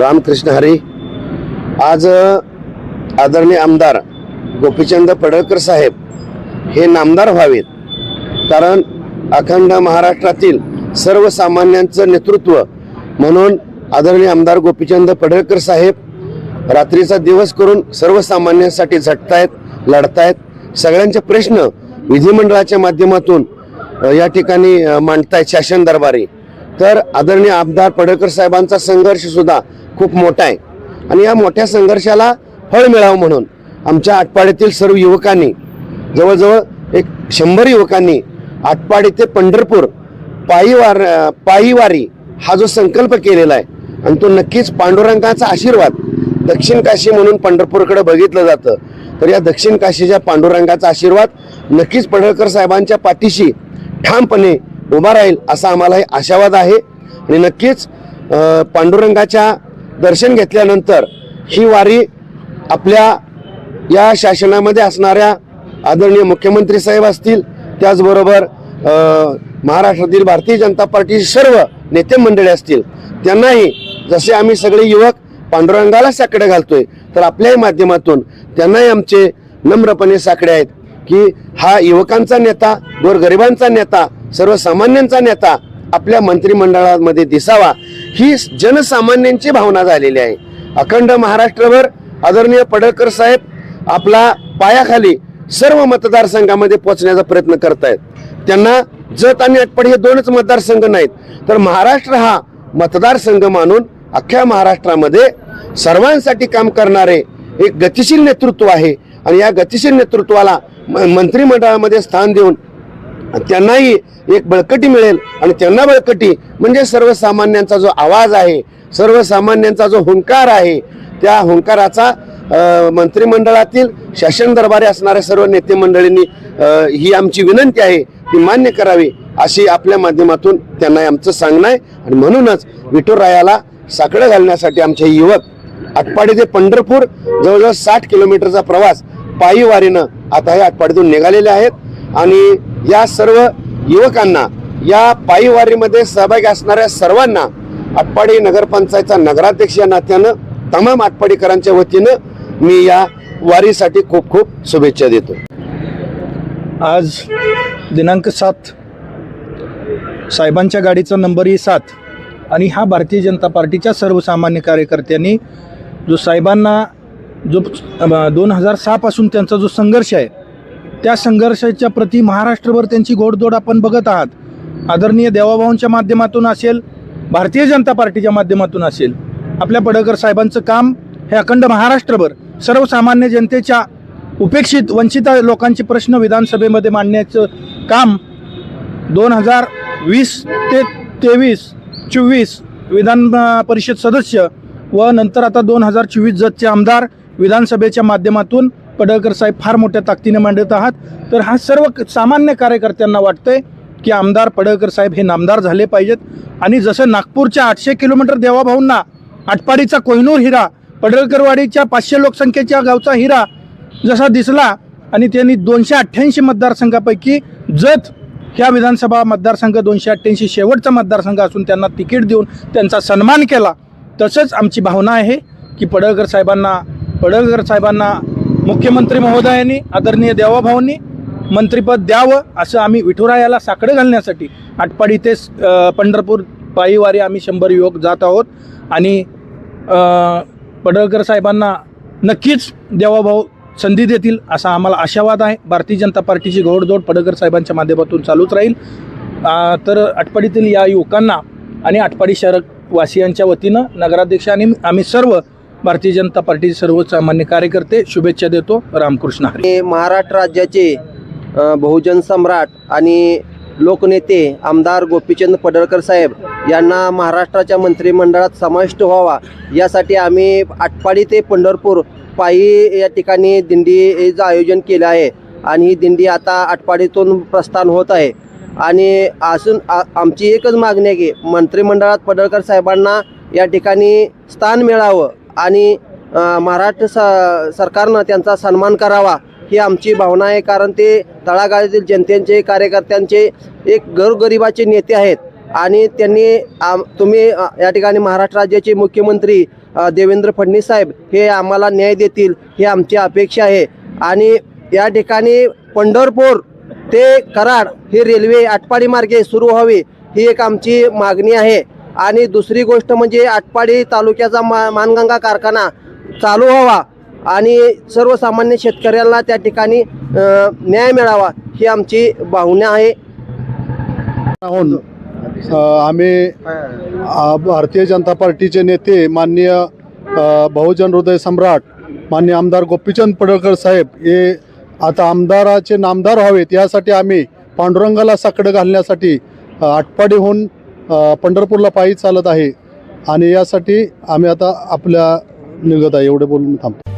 रामकृष्ण हरी. आज आदरणीय आमदार गोपीचंद पडळकर साहेब हे नामदार व्हावेत. कारण अखंड महाराष्ट्रातील सर्वसामान्यांचं नेतृत्व म्हणून आदरणीय आमदार गोपीचंद पडळकर साहेब रात्रीचा दिवस करून सर्वसामान्यांसाठी झटतायत लढतायत. सगळ्यांचे प्रश्न विधिमंडळाच्या माध्यमातून या ठिकाणी मांडतायत शासन दरबारी. तर आदरणीय आमदार पडळकर साहेबांचा संघर्ष सुद्धा खूप मोठा आहे. आणि या मोठ्या संघर्षाला फळ मिळावं म्हणून आमच्या आटपाड्यातील सर्व युवकांनी जवळजवळ एक शंभर युवकांनी आटपाडी ते पंढरपूर पायीवार पायीवारी हा जो संकल्प केलेला आहे आणि तो नक्कीच पांडुरंगाचा आशीर्वाद दक्षिण काशी म्हणून पंढरपूरकडे बघितलं जातं. तर या दक्षिण काशीच्या पांडुरंगाचा आशीर्वाद नक्कीच पडळकर साहेबांच्या पाठीशी ठामपणे उभा राहील असा आम्हाला हे आशावाद आहे. आणि नक्कीच पांडुरंगाच्या दर्शन घेतल्यानंतर ही वारी आपल्या या शासनामध्ये असणाऱ्या आदरणीय मुख्यमंत्री साहेब असतील त्याचबरोबर महाराष्ट्रातील भारतीय जनता पार्टीचे सर्व नेते मंडळी असतील त्यांनाही जसे आम्ही सगळे युवक पांडुरंगाला साकडे घालतोय तर आपल्याही माध्यमातून त्यांनाही आमचे नम्रपणे साकडे आहेत की हा युवकांचा नेता गोरगरिबांचा नेता सर्वसामान्यांचा नेता आपल्या मंत्रिमंडळामध्ये दिसावा. ही जनसामान्यांची भावना झालेली आहे. अखंड महाराष्ट्रभर आदरणीय पडळकर साहेब आपला पायाखाली सर्व मतदारसंघामध्ये पोहोचण्याचा प्रयत्न करतायत. त्यांना जत आणि अटपड हे दोनच मतदारसंघ नाहीत तर महाराष्ट्र हा मतदारसंघ मानून अख्ख्या महाराष्ट्रामध्ये सर्वांसाठी काम करणारे एक गतिशील नेतृत्व आहे. आणि या गतिशील नेतृत्वाला म- मंत्रिमंडळामध्ये स्थान देऊन त्यांनाही एक बळकटी मिळेल. आणि त्यांना बळकटी म्हणजे सर्वसामान्यांचा जो आवाज आहे सर्वसामान्यांचा जो हुंकार आहे त्या हुंकाराचा मंत्रिमंडळातील शासन दरबारी असणाऱ्या सर्व नेते मंडळींनी ही आमची विनंती आहे ती मान्य करावी अशी आपल्या माध्यमातून त्यांना आमचं सांगणं आहे. आणि म्हणूनच विठुरायाला साकडं घालण्यासाठी आमचे युवक आटपाडी ते पंढरपूर जवळजवळ साठ किलोमीटरचा प्रवास पायी वारीनं आता हे आटपाडीतून निघालेले आहेत. आणि या सर्व युवकांना या पायीवारीमध्ये सहभागी असणाऱ्या सर्वांना आटपाडी नगरपंचायतचा नगराध्यक्ष या नात्यानं तमाम आटपाडीकरांच्या वतीनं मी या वारीसाठी खूप खूप शुभेच्छा देतो. आज दिनांक सात साहेबांच्या गाडीचा नंबरही सात आणि हा भारतीय जनता पार्टीच्या सर्वसामान्य कार्यकर्त्यांनी जो साहेबांना जो दोन हजार सहापासून त्यांचा जो संघर्ष आहे त्या संघर्षाच्या प्रती महाराष्ट्रभर त्यांची घोडदोड आपण बघत आहात. आदरणीय देवाभाऊंच्या माध्यमातून असेल भारतीय जनता पार्टीच्या माध्यमातून असेल आपल्या पडळकर साहेबांचं काम हे अखंड महाराष्ट्रभर सर्वसामान्य जनतेच्या उपेक्षित वंचित लोकांचे प्रश्न विधानसभेमध्ये मांडण्याचं काम दोन हजार वीस ते तेवीस चोवीस विधान परिषद सदस्य व नंतर आता दोन हजार चोवीस जतचे आमदार विधानसभेच्या माध्यमातून पडळकर साहेब फार मोठ्या ताकदीने मांडत आहात. तर हा सर्व सामान्य कार्यकर्त्यांना वाटतंय की आमदार पडळकर साहेब हे नामदार झाले पाहिजेत. आणि जसं नागपूरच्या आठशे किलोमीटर देवाभाऊंना आटपाडीचा कोहिनूर हिरा पडळकरवाडीच्या पाचशे लोकसंख्येच्या गावचा हिरा जसा दिसला आणि त्यांनी दोनशे अठ्ठ्याऐंशी मतदारसंघापैकी जत ह्या विधानसभा मतदारसंघ दोनशे अठ्ठ्याऐंशी शेवटचा मतदारसंघ असून त्यांना तिकीट देऊन त्यांचा सन्मान केला. तसंच आमची भावना आहे की पडळकर साहेबांना पडळकर साहेबांना मुख्यमंत्री महोदयांनी आदरणीय देवाभाऊंनी मंत्रीपद द्यावं असं आम्ही विठुरायाला साकडं घालण्यासाठी आटपाडी ते पंढरपूर पायीवारी आम्ही शंभर युवक जात आहोत. आणि पडळकर साहेबांना नक्कीच देवाभाऊ संधी देतील असा आम्हाला आशावाद आहे. भारतीय जनता पार्टीची घोडदौड पडळकर साहेबांच्या माध्यमातून चालूच राहील. तर आटपाडीतील या युवकांना आणि आटपाडी शहरवासियांच्या वतीनं नगराध्यक्ष आणि आम्ही सर्व भारतीय जनता पार्टीचे सर्वसामान्य कार्यकर्ते शुभेच्छा देतो. रामकृष्ण हे महाराष्ट्र राज्याचे बहुजन सम्राट आणि लोकनेते आमदार गोपीचंद पडळकर साहेब यांना महाराष्ट्राच्या मंत्रिमंडळात समाविष्ट व्हावा. यासाठी आम्ही आटपाडी ते पंढरपूर पायी या ठिकाणी दिंडीचं आयोजन केलं आहे. आणि ही दिंडी आता आटपाडीतून प्रस्थान होत आहे. आणि असून आ- आमची एकच मागणी आहे की मंत्रिमंडळात पडळकर साहेबांना या ठिकाणी स्थान मिळावं. आणि महाराष्ट्र स सरकारनं त्यांचा सन्मान करावा ही आमची भावना आहे. कारण ते तळागाळातील जनतेचे कार्यकर्त्यांचे एक गरगरिबाचे नेते आहेत. आणि त्यांनी आम तुम्ही या ठिकाणी महाराष्ट्र राज्याचे मुख्यमंत्री देवेंद्र फडणवीस साहेब हे आम्हाला न्याय देतील ही आमची अपेक्षा आहे. आणि या ठिकाणी पंढरपूर ते कराड ही रेल्वे आटपाडी मार्गे सुरू व्हावी ही एक आमची मागणी आहे. आणि दुसरी गोष्ट म्हणजे आटपाडी तालुक्याचा मा मानगंगा कारखाना चालू व्हावा आणि सर्वसामान्य शेतकऱ्यांना त्या ठिकाणी न्याय मिळावा ही आमची भावना आहे. आम्ही भारतीय जनता पार्टीचे नेते माननीय बहुजन हृदय सम्राट माननीय आमदार गोपीचंद पडळकर साहेब हे आता आमदाराचे नामदार व्हावेत यासाठी आम्ही पांडुरंगाला साकडं घालण्यासाठी आटपाडीहून पंढरपूरला पायी चालत आहे. आणि यासाठी आम्ही आता आपल्या निघत आहे. एवढे बोलून थांबतो